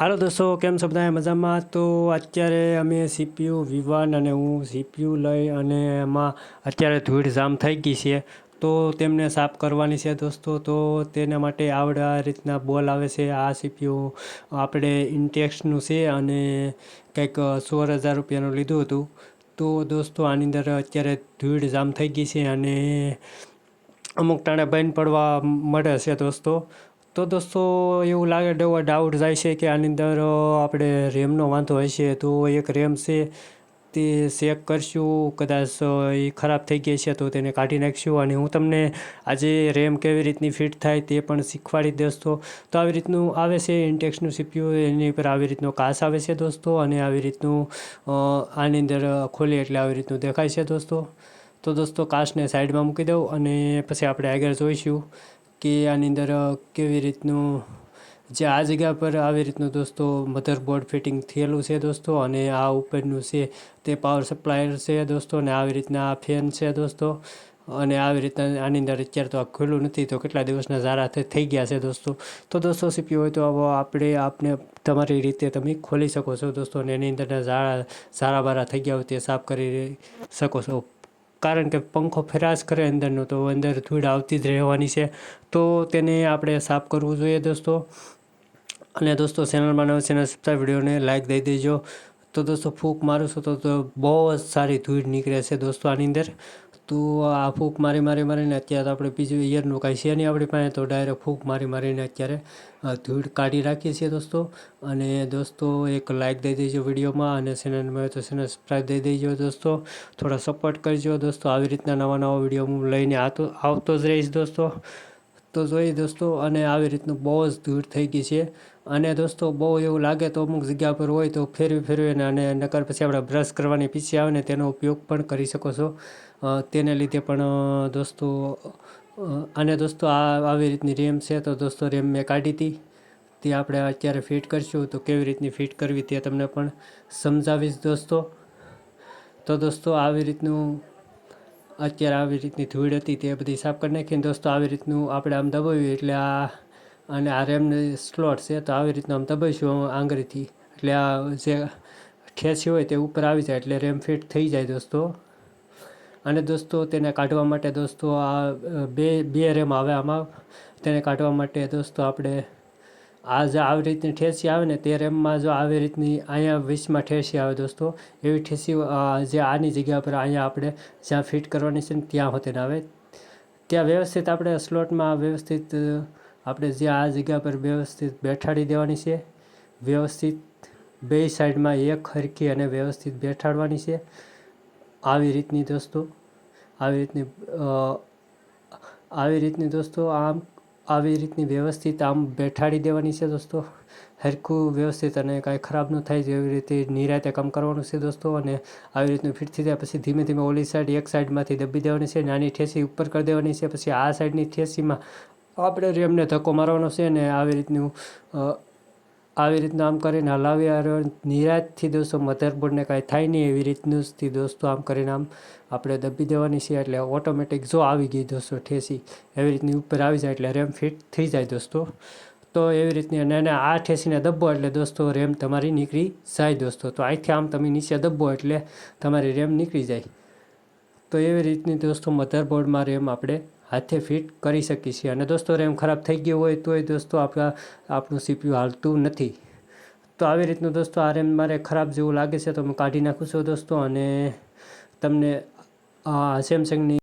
હાલો દોસ્તો, કેમ છો બધા મજામાં? તો અત્યારે અમે સીપીયુ, વિવાન અને હું સીપીયુ લઈ અને એમાં અત્યારે ધૂળ જામ થઈ ગઈ છે. તો તેમને સાફ કરવાની છે દોસ્તો, તો તેના માટે આવડા રીતના બોલ આવે છે. આ સીપીયુ આપણે ઇન્ટેક્સનું છે અને કંઈક સોળ હજાર રૂપિયાનું લીધું હતું. તો દોસ્તો, આની અંદર અત્યારે ધૂળ જામ થઈ ગઈ છે અને અમુક ટાણે બંધ પડવા મળે છે દોસ્તો. તો દોસ્તો, એવું લાગે ડાઉટ જાય છે કે આની અંદર આપણે રેમનો વાંધો હશે તો એક રેમ છે, તે ચેક કરશું, કદાચ એ ખરાબ થઈ ગઈ છે તો તેને કાઢી નાખીશું. અને હું તમને આજે રેમ કેવી રીતની ફિટ થાય તે પણ શીખવાડી દોસ્તો તો. આવી રીતનું આવે છે ઇન્ટેક્સનું સીપીયુ એની પર આવી રીતનો કાસ આવે છે દોસ્તો, અને આવી રીતનું આની અંદર ખોલીએ એટલે આવી રીતનું દેખાય છે દોસ્તો. તો દોસ્તો કાચને સાઈડમાં મૂકી દઉં અને પછી આપણે આગળ જોઈશું. કે આની અંદર કેવી રીતનું, જે આ જગ્યા પર આવી રીતનું દોસ્તો મધરબોર્ડ ફિટિંગ થયેલું છે દોસ્તો અને આ ઉપરનું છે તે પાવર સપ્લાયર છે દોસ્તો અને આવી રીતના આ ફેન છે દોસ્તો અને આવી રીતના આની અંદર અત્યારે તો આ ખુલ્લું નથી તો કેટલા દિવસના ઝારા થઈ- ગયા છે દોસ્તો. તો દોસ્તો સીપી હોય તો આપણે, આપને તમારી રીતે તમે ખોલી શકો છો દોસ્તો અને એની અંદરના ઝારા ઝારા બારા થઈ ગયા હોય તે સાફ કરી શકો છો. કારણ કે પંખો ફેરાશ કરે અંદરનો, તો અંદર ધૂળ આવતી જ રહેવાની છે. તો તેને આપણે સાફ કરવું જોઈએ દોસ્તો. અને દોસ્તો, ચેનલમાં નવા ચેનલ સબસ્ક્રાઈબ વિડીયોને લાઈક દઈ દેજો. તો દોસ્તો, ફૂંક મારું છું તો બહુ જ સારી ધૂળ નીકળે છે દોસ્તો આની અંદર. તો આ ફૂંક મારી મારી મારીને અત્યારે આપણે બીજું યરનું કાંઈ છે નહીં આપણી પાસે, તો ડાયરેક્ટ ફૂંક મારી મારીને અત્યારે ધૂળ કાઢી રાખીએ છીએ દોસ્તો. અને દોસ્તો એક લાઇક દઈ દેજો વિડીયોમાં અને ચેનલમાં તો ચેનલ સબસ્ક્રાઈબ દઈ દેજો દોસ્તો. થોડા સપોર્ટ કરજો દોસ્તો. આવી રીતના નવા નવા વીડિયો હું લઈને આવતો આવતો જ રહીશ દોસ્તો. તો જોઈએ દોસ્તો, અને આવી રીતનું બહુ જ ધૂળ થઈ ગઈ છે. અને દોસ્તો, બહુ એવું લાગે તો અમુક જગ્યા પર હોય તો ફેરવી ફેરવીને અને નકર પછી આપણે બ્રશ કરવાની પીછી આવે ને તેનો ઉપયોગ પણ કરી શકો છો. તેને લીધે પણ દોસ્તો અને દોસ્તો, આ આવી રીતની રેમ છે તો દોસ્તો રેમ મેં કાઢી હતી. તે આપણે અત્યારે ફિટ કરીશું તો કેવી રીતની ફિટ કરવી તે તમને પણ સમજાવીશ દોસ્તો. તો દોસ્તો, આવી રીતનું અત્યારે આવી રીતની ધૂળ હતી તે બધી સાફ કરી નાખીને દોસ્તો, આવી રીતનું આપણે આમ દબાવ્યું એટલે આ અને આ રેમ સ્લોટ છે તો આવી રીતનું આમ દબાવીશું આંગળીથી. એટલે આ જે ઠેસી હોય તે ઉપર આવી જાય એટલે રેમ ફિટ થઈ જાય દોસ્તો. અને દોસ્તો તેને કાઢવા માટે દોસ્તો આ બે બે રેમ આવે આમાં. તેને કાઢવા માટે દોસ્તો આપણે આ જે આવી રીતની ઠેસી આવે ને તે રેમમાં જો આવી રીતની અહીંયા વીસમાં ઠેસી આવે દોસ્તો, એવી ઠેસી જે આની જગ્યા પર અહીંયા આપણે જ્યાં ફિટ કરવાની છે ને ત્યાં હોતી આવે. ત્યાં વ્યવસ્થિત આપણે સ્લોટમાં વ્યવસ્થિત, આપણે જે આ જગ્યા પર વ્યવસ્થિત બેઠાડી દેવાની છે. વ્યવસ્થિત બે સાઈડમાં એક હરકી અને વ્યવસ્થિત બેઠાડવાની છે. આવી રીતની દોસ્તો, આવી રીતની આવી રીતની દોસ્તો આમ આવી રીતની વ્યવસ્થિત આમ બેઠાડી દેવાની છે દોસ્તો. હરખું વ્યવસ્થિત અને કાંઈ ખરાબ ન થાય જેવી રીતે નિરાતે કામ કરવાનું છે દોસ્તો અને આવી રીતનું ફિટ થઈ જાય. પછી ધીમે ધીમે ઓલી સાઈડ એક સાઈડમાંથી દબી દેવાની છે, નાની ઠેસી ઉપર કરી દેવાની છે. પછી આ સાઈડની ઠેસીમાં આપણે રેમને ધક્કો મારવાનો છે ને આવી રીતનું આવી રીતના આમ કરીને હલાવી આવ્યો નિરાજથી દોસ્તો મધરબોર્ડને કાંઈ થાય નહીં એવી રીતનું જ દોસ્તો આમ કરીને આમ આપણે દબી દેવાની છે એટલે ઓટોમેટિક જો આવી ગઈ દોસ્તો ઠેસી, એવી રીતની ઉપર આવી જાય એટલે રેમ ફિટ થઈ જાય દોસ્તો. તો એવી રીતની અને એને આ ઠેસીને દબો એટલે દોસ્તો રેમ તમારી નીકળી જાય દોસ્તો. તો અહીંથી આમ તમે નીચે દબો એટલે તમારી રેમ નીકળી જાય. તો એવી રીતની દોસ્તો મધરબોર્ડમાં રેમ આપણે હાથે ફિટ કરી શકીએ છીએ. અને દોસ્તો રેમ ખરાબ થઈ ગયો હોય તોય દોસ્તો, આપણા, આપણું સીપીયુ હાલતું નથી. તો આવી રીતનું દોસ્તો, આ રેમ મારે ખરાબ જેવું લાગે છે તો હું કાઢી નાખું છું દોસ્તો અને તમને સેમસંગની